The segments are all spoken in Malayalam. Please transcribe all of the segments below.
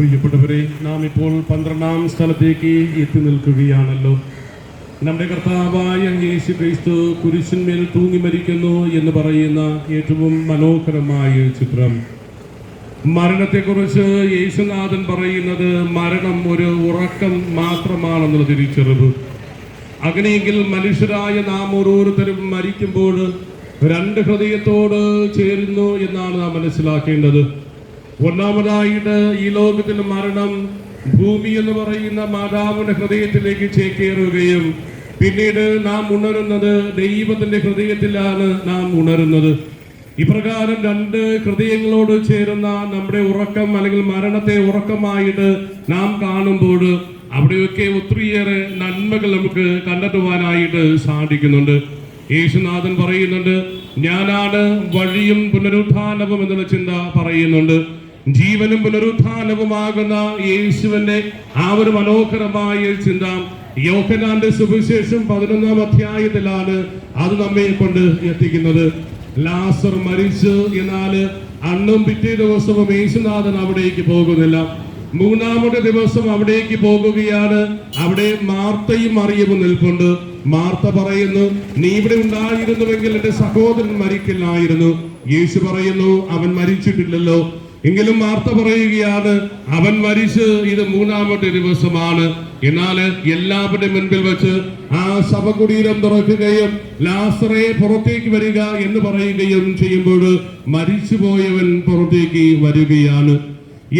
പ്രിയപ്പെട്ടവരെ നാം ഇപ്പോൾ പന്ത്രണ്ടാം സ്ഥലത്തേക്ക് എത്തി നിൽക്കുകയാണല്ലോ. നമ്മുടെ കർത്താവായ യേശു ക്രിസ്തു കുരിശിന്മേൽ തൂങ്ങി മരിക്കുന്നു എന്ന് പറയുന്ന ഏറ്റവും മനോഹരമായ ചിത്രം. മരണത്തെക്കുറിച്ച് യേശുനാഥൻ പറയുന്നത് മരണം ഒരു ഉറക്കം മാത്രമാണെന്നുള്ള തിരിച്ചറിവ്. അങ്ങനെയെങ്കിൽ മനുഷ്യരായ നാം ഓരോരുത്തരും മരിക്കുമ്പോൾ രണ്ട് ഹൃദയത്തോട് ചേരുന്നു എന്നാണ് നാം മനസ്സിലാക്കേണ്ടത്. ഒന്നാമതായിട്ട് ഈ ലോകത്തിൽ മരണം ഭൂമി എന്ന് പറയുന്ന മാതാവിന്റെ ഹൃദയത്തിലേക്ക് ചേക്കേറുകയും പിന്നീട് നാം ഉണരുന്നത് ദൈവത്തിന്റെ ഹൃദയത്തിലാണ് നാം ഉണരുന്നത്. ഇപ്രകാരം രണ്ട് ഹൃദയങ്ങളോട് ചേരുന്ന നമ്മുടെ ഉറക്കം അല്ലെങ്കിൽ മരണത്തെ ഉറക്കമായിട്ട് നാം കാണുമ്പോൾ അവിടെയൊക്കെ ഒത്തിരിയേറെ നന്മകൾ നമുക്ക് കണ്ടെത്തുവാനായിട്ട് സാധിക്കുന്നുണ്ട്. യേശുനാഥൻ പറയുന്നുണ്ട് ഞാനാണ് വഴിയും പുനരുത്ഥാനവും എന്നുള്ള ചിന്ത പറയുന്നുണ്ട്. ജീവനും പുനരുത്ഥാനവുമാകുന്ന യേശുവിന്റെ ആ ഒരു മനോഹരമായ ചിന്ത യോഹനാന്റെ സുവിശേഷം പതിനൊന്നാം അധ്യായത്തിലാണ് അത് നമ്മെ കൊണ്ട് എത്തിക്കുന്നത്. ലാസർ മരിച്ചു എന്നാൽ അന്നും പിറ്റേ ദിവസവും യേശുനാഥൻ അവിടേക്ക് പോകുന്നില്ല. മൂന്നാമത്തെ ദിവസം അവിടേക്ക് പോകുകയാണ്. അവിടെ മാർത്തയും മറിയവും നിൽപ്പുണ്ട്. മാർത്ത പറയുന്നു നീ ഇവിടെ ഉണ്ടായിരുന്നുവെങ്കിൽ എന്റെ സഹോദരൻ മരിക്കില്ലായിരുന്നു. യേശു പറയുന്നു അവൻ മരിച്ചിട്ടില്ലല്ലോ. എങ്കിലും വാർത്ത പറയുകയാണ് അവൻ മരിച്ച് ഇത് മൂന്നാമത്തെ ദിവസമാണ്. എന്നാൽ എല്ലാവരുടെ മുൻപിൽ വെച്ച് ആ ശവകുടീരം തുറക്കുകയും ലാസറയെ പുറത്തേക്ക് വരിക എന്ന് പറയുകയും ചെയ്യുമ്പോൾ മരിച്ചുപോയവൻ പുറത്തേക്ക് വരികയാണ്.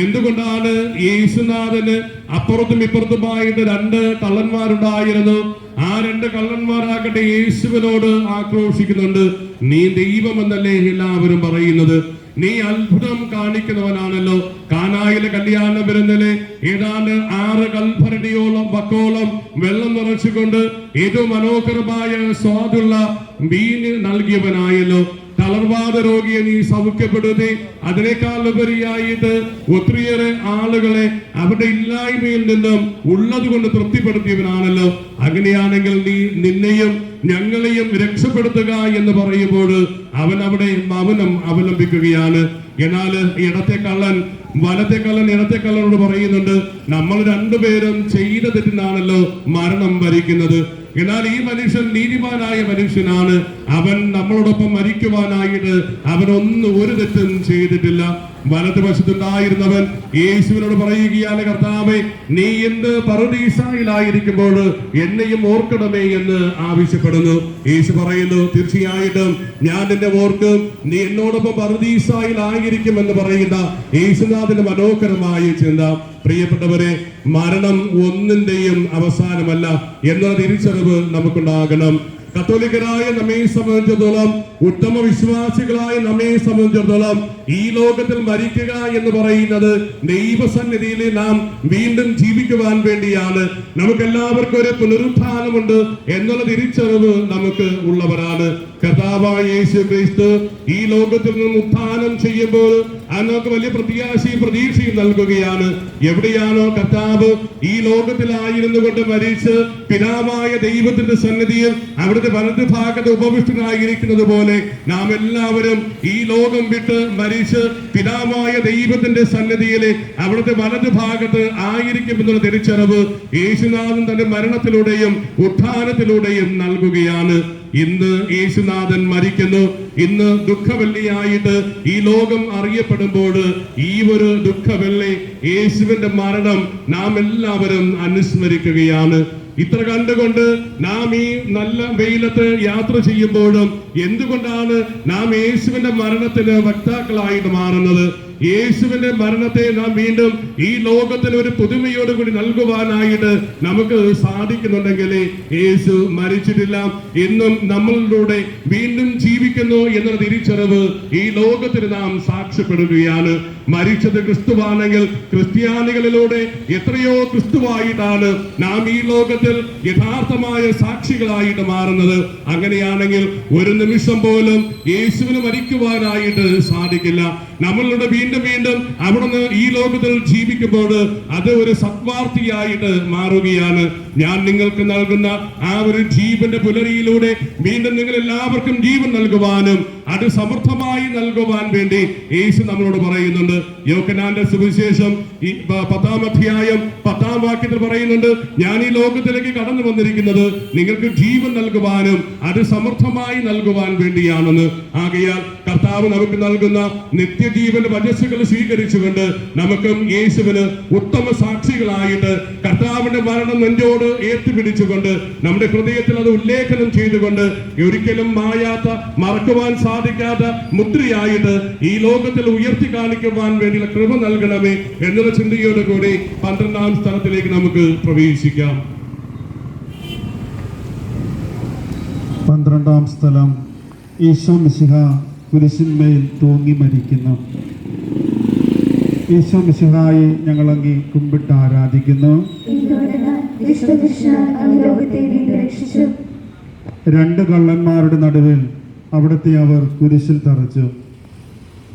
എന്തുകൊണ്ടാണ് യേശുനാഥന് അപ്പുറത്തും ഇപ്പുറത്തുമായിട്ട് രണ്ട് കള്ളന്മാരുണ്ടായിരുന്നു? ആ രണ്ട് കള്ളന്മാരാകട്ടെ യേശുവിനോട് ആക്രോശിക്കുന്നുണ്ട്. നീ ദൈവമെന്നല്ലേ എല്ലാവരും പറയുന്നത്? നീ അത്ഭുതം കാണിക്കുന്നവനാണല്ലോ. കാനായിലെ കല്യാണ വിരുന്നിലെ ഏതാണ്ട് ആറ് കൽഭരണിയോളം വക്കോളം വെള്ളം നിറച്ചുകൊണ്ട് ഏതു മനോഹരമായ സ്വാദുള്ള വീന് നൽകിയവനായല്ലോ. തളർവാദ രോഗിയെ നീ സൗഖ്യപ്പെടുത്തി. അതിനേക്കാൾ ഉപരിയായിട്ട് ഒത്തിരിയേറെ ആളുകളെ അവരുടെ ഇല്ലായ്മയിൽ നിന്നും ഉള്ളത് കൊണ്ട് തൃപ്തിപ്പെടുത്തിയവനാണല്ലോ. അങ്ങനെയാണെങ്കിൽ നീ നിന്നെയും ഞങ്ങളെയും രക്ഷപ്പെടുത്തുക എന്ന് പറയുമ്പോൾ അവൻ അവിടെ മൗനം അവലംബിക്കുകയാണ്. എന്നാൽ ഇടത്തെ കള്ളൻ വലത്തെ കള്ളൻ ഇടത്തെ കള്ളനോട് പറയുന്നുണ്ട് നമ്മൾ രണ്ടുപേരും ചെയ്ത തെറ്റിനാണല്ലോ മരണം വരിക്കുന്നത്. എന്നാൽ ഈ മനുഷ്യൻ നീതിമാനായ മനുഷ്യനാണ്. അവൻ നമ്മളോടൊപ്പം മരിക്കുവാനായിട്ട് അവനൊന്നും ഒരു തെറ്റും ചെയ്തിട്ടില്ല. വലതുവശത്തുണ്ടായിരുന്നവൻ യേശുവിനോട് പറയുകയാണ് കർത്താവെ നീ എന്ത് പറുദീസായിലായിരിക്കുമ്പോൾ എന്നെയും ഓർക്കണമേ എന്ന് ആവശ്യപ്പെടുന്നു. യേശു പറയുന്നു തീർച്ചയായിട്ടും ഞാൻ നിന്നെ ഓർക്കും. നീ എന്നോടൊപ്പം പറുദീസായിലായിരിക്കും എന്ന് പറയുന്ന യേശുനാഥിന്റെ മനോഹരമായ ചിന്ത. പ്രിയപ്പെട്ടവരെ മരണം ഒന്നിന്റെയും അവസാനമല്ല. എന്ന തിരിച്ചറിവ് നമുക്കുണ്ടാകണം. കത്തോലിക്കരായ നമ്മെ സംബന്ധിച്ചിടത്തോളം ഉത്തമ വിശ്വാസികളായ നമ്മെ സംബന്ധിച്ചിടത്തോളം ഈ ലോകത്തിൽ മരിക്കുക എന്ന് പറയുന്നത് ദൈവസന്നിധിയിൽ നാം വീണ്ടും ജീവിക്കുവാൻ വേണ്ടിയാണ്. നമുക്ക് എല്ലാവർക്കും ഒരു പുനരുത്ഥാനമുണ്ട് എന്നുള്ള തിരിച്ചറിവ് നമുക്ക് ഉള്ളവരാണ്. കർത്താവായ യേശു ഈ ലോകത്തിൽ നിന്നും ഉത്ഥാനം ചെയ്യുമ്പോൾ അതിനൊക്കെ വലിയ പ്രത്യാശയും പ്രതീക്ഷയും നൽകുകയാണ്. എവിടെയാണോ കർത്താവ് ഈ ലോകത്തിലായിരുന്നു കൊണ്ട് മരിച്ച് പിതാവായ ദൈവത്തിന്റെ സന്നിധിയിൽ അവിടുത്തെ വലതുഭാഗത്ത് ഉപവിഷ്ടനായിരിക്കുന്നത് പോലെ നാം എല്ലാവരും ഈ ലോകം വിട്ട് മരിച്ച് പിതാവായ ദൈവത്തിന്റെ സന്നിധിയിലെ അവിടുത്തെ വലതുഭാഗത്ത് ആയിരിക്കും എന്നുള്ള തിരിച്ചറിവ് യേശുനാഥൻ തന്റെ മരണത്തിലൂടെയും ഉത്ഥാനത്തിലൂടെയും നൽകുകയാണ്. ഇന്ന് യേശുനാഥൻ മരിക്കുന്നു. ഇന്ന് ദുഃഖവെള്ളിയായിട്ട് ഈ ലോകം അറിയപ്പെടുമ്പോൾ ഈ ഒരു ദുഃഖവെള്ളി യേശുവിന്റെ മരണം നാം എല്ലാവരും അനുസ്മരിക്കുകയാണ്. ഇത്ര കണ്ടുകൊണ്ട് നാം ഈ നല്ല വെയിലത്ത് യാത്ര ചെയ്യുമ്പോഴും എന്തുകൊണ്ടാണ് നാം യേശുവിന്റെ മരണത്തിന് വക്താക്കളായിട്ട് മാറുന്നത്? യേശുവിന്റെ മരണത്തെ നാം വീണ്ടും ഈ ലോകത്തിന് ഒരു പുതുമയോടുകൂടി നൽകുവാനായിട്ട് നമുക്ക് സാധിക്കുന്നുണ്ടെങ്കിൽ യേശു മരിച്ചിട്ടില്ല. എന്നും നമ്മളിലൂടെ വീണ്ടും ജീവിക്കുന്നു എന്ന തിരിച്ചറിവ് ഈ ലോകത്തിന് നാം സാക്ഷ്യപ്പെടുകയാണ്. മരിച്ചത് ക്രിസ്തുവാണെങ്കിൽ ക്രിസ്ത്യാനികളിലൂടെ എത്രയോ ക്രിസ്തുവായിട്ടാണ് നാം ഈ ലോകത്തിൽ യഥാർത്ഥമായ സാക്ഷികളായിട്ട് മാറുന്നത്. അങ്ങനെയാണെങ്കിൽ ഒരു നിമിഷം പോലും യേശുവിന് മരിക്കുവാനായിട്ട് സാധിക്കില്ല. നമ്മളുടെ വീണ്ടും വീണ്ടും വീണ്ടും അവിടുന്ന് ഈ ലോകത്തിൽ ജീവിക്കുമ്പോൾ അത് ഒരു സത്വാർത്ഥിയായിട്ട് മാറുകയാണ്. ഞാൻ നിങ്ങൾക്ക് നൽകുന്ന ആ ഒരു ജീവന്റെ പുലരിയിലൂടെ വീണ്ടും നിങ്ങൾ എല്ലാവർക്കും ജീവൻ നൽകുവാനും അത് സമർത്ഥമായി നൽകുവാൻ വേണ്ടി യേശു നമ്മളോട് പറയുന്നുണ്ട്. യോക്കനാന്റെ സുവിശേഷം ഈ പത്താം അധ്യായം പത്താം വാക്യത്തിൽ പറയുന്നുണ്ട് ഞാൻ ഈ ലോകത്തിലേക്ക് കടന്നു വന്നിരിക്കുന്നത് നിങ്ങൾക്ക് ജീവൻ നൽകുവാനും അത് സമർത്ഥമായി നൽകുവാൻ വേണ്ടിയാണെന്ന്. ആകയാൽ കർത്താവ് നമുക്ക് നൽകുന്ന നിത്യജീവന്റെ വജസ്സുകൾ സ്വീകരിച്ചുകൊണ്ട് നമുക്കും യേശുവിന് ഉത്തമ സാക്ഷികളായിട്ട് കർത്താവിന്റെ മരണം നെഞ്ചോട് ഏറ്റുപിടിച്ചുകൊണ്ട് നമ്മുടെ ഹൃദയത്തിൽ അത് ഉല്ലേഖനം ചെയ്തുകൊണ്ട് ഒരിക്കലും മായാത്ത മറക്കുവാൻ സാധിക്കാത്ത മുദ്രയായിട്ട് ഈ ലോകത്തിൽ ഉയർത്തി കാണിക്കുവാൻ വേണ്ടിയുള്ള കൃപ നൽകണമേ എന്നുള്ള ചിന്തയോടെ കൂടി പന്ത്രണ്ടാം സ്ഥലത്തിലേക്ക് നമുക്ക് പ്രവേശിക്കാം. പന്ത്രണ്ടാം സ്ഥലം ഈശോ മിശിഹ കുരിശിന്മേൽ തൂങ്ങി മരിക്കുന്നു. ഈശോ മിശിഹായി ഞങ്ങളങ്ങി കുമ്പിട്ട് ആരാധിക്കുന്നു. രണ്ട് കള്ളന്മാരുടെ നടുവിൽ അവിടുത്തെ അവർ കുരിശിൽ തറച്ചു.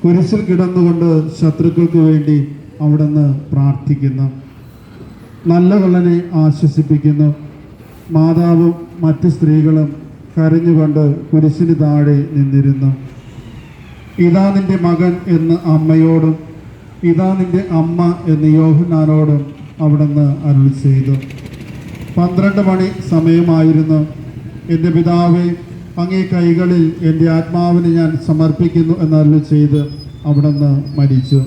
കുരിശിൽ കിടന്നുകൊണ്ട് ശത്രുക്കൾക്ക് വേണ്ടി അവിടുന്ന് പ്രാർത്ഥിക്കുന്നു. നല്ല കള്ളനെ ആശ്വസിപ്പിക്കുന്നു. മാതാവും മറ്റ് സ്ത്രീകളും കരഞ്ഞുകൊണ്ട് കുരിശിന് താഴെ നിന്നിരുന്നു. ഇതാ നിന്റെ മകൻ എന്ന് അമ്മയോടും ഇതാ നിന്റെ അമ്മ എന്ന് യോഹന്നാനോടും അവിടുന്ന് അരുൾ ചെയ്തു. പന്ത്രണ്ട് മണി സമയമായിരുന്നു. എന്റെ പിതാവെ അങ്ങേ കൈകളിൽ എന്റെ ആത്മാവിനെ ഞാൻ സമർപ്പിക്കുന്നു എന്നല്ല ചെയ്ത് അവിടുന്ന് മരിച്ചു.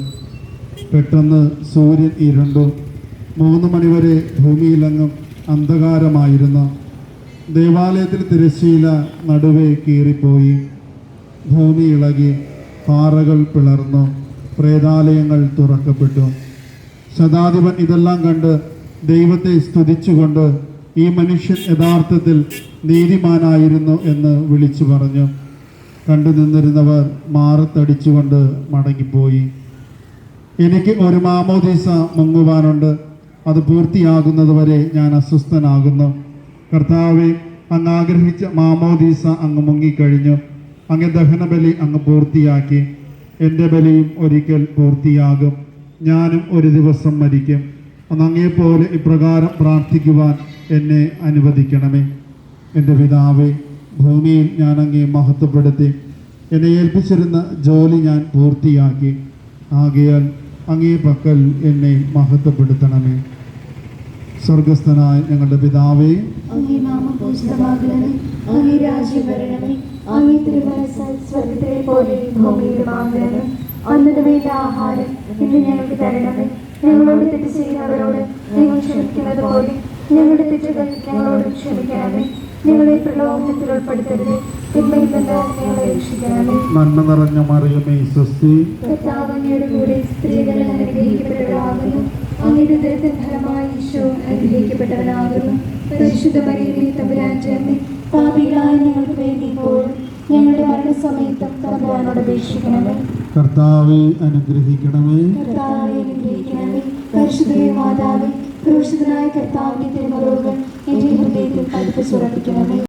പെട്ടെന്ന് സൂര്യൻ ഇരുണ്ടു. മൂന്ന് മണിവരെ ഭൂമിയിലെങ്ങും അന്ധകാരമായിരുന്നു. ദേവാലയത്തിൽ തിരശ്ശീല നടുവേ കീറിപ്പോയി. ഭൂമി ഇളകി പാറകൾ പിളർന്നു. പ്രേതാലയങ്ങൾ തുറക്കപ്പെട്ടു. ശതാധിപൻ ഇതെല്ലാം കണ്ട് ദൈവത്തെ സ്തുതിച്ചുകൊണ്ട് ഈ മനുഷ്യൻ യഥാർത്ഥത്തിൽ നീതിമാനായിരുന്നു എന്ന് വിളിച്ചു പറഞ്ഞു. കണ്ടു നിന്നിരുന്നവർ മാറത്തടിച്ചുകൊണ്ട് മടങ്ങിപ്പോയി. എനിക്ക് ഒരു മാമോദീസ മുങ്ങുവാനുണ്ട്. അത് പൂർത്തിയാകുന്നതുവരെ ഞാൻ അസ്വസ്ഥനാകുന്നു. കർത്താവെ അങ്ങ് ആഗ്രഹിച്ച മാമോദീസ അങ്ങ് മുങ്ങിക്കഴിഞ്ഞു. അങ്ങ് ദഹനബലി അങ്ങ് പൂർത്തിയാക്കി. എന്റെ ബലിയും ഒരിക്കൽ പൂർത്തിയാകും. ഞാനും ഒരു ദിവസം മരിക്കും. അങ്ങേപ്പോലെ ഇപ്രകാരം പ്രാർത്ഥിക്കുവാൻ എന്നെ അനുവദിക്കണമേ. എന്റെ പിതാവേ ഭൂമിയിൽ ഞാൻ അങ്ങേ മഹത്വപ്പെടുത്തി. എന്നെ ഏൽപ്പിച്ചിരുന്ന ജോലി ഞാൻ പൂർത്തിയാക്കി. ആകയാൽ അങ്ങേ പക്കൽ എന്നെ മഹത്വപ്പെടുത്തണമേ. സ്വർഗസ്ഥനായ ഞങ്ങളുടെ പിതാവേ ആഹാരം ഇന്ന് ഞങ്ങൾക്ക് തരണമേ. ഞങ്ങളോട് തെറ്റ് ചെയ്യുന്നവരോട് ഞങ്ങൾ ക്ഷമിക്കുന്നത് പോലെ ഞങ്ങളുടെ തെറ്റുകൾ ഞങ്ങളോട് ക്ഷമിക്കണമേ. ഞങ്ങളെ പ്രലോഭനത്തിൽ ഉൾപ്പെടുത്തരുത്. തിന്മയിൽ നിന്ന് ഞങ്ങളെ രക്ഷിക്കണമേ. നന്മ നിറഞ്ഞ മറിയമേ സ്വസ്തി. അങ്ങയുടെ കൂടെ സ്ത്രീകൾ അനുഗ്രഹിക്കപ്പെട്ടവരാകുന്നു. അങ്ങയുടെ ദുരിതം ഫലമായി ഈശോ അനുഗ്രഹിക്കപ്പെട്ടവനാകുന്നു. പരിശുദ്ധ മറിയമേ പാപികളായ ഞങ്ങൾക്ക് വേണ്ടി ഞങ്ങളുടെ മരണസമയത്തും തമ്പുരാനോട് അപേക്ഷിക്കണമേ. കർത്താവെ അനുഗ്രഹിക്കണമേ. കർത്താവെ അനുഗ്രഹിക്കണമേ. പരിശുദ്ധ മാതാവേ ക്രൂശിതനായ കർത്താവിന്റെ തിരുമറുകൾ എന്റെ ഹൃദയത്തിൽ കൽപ്പിച്ചുറപ്പിക്കണമേ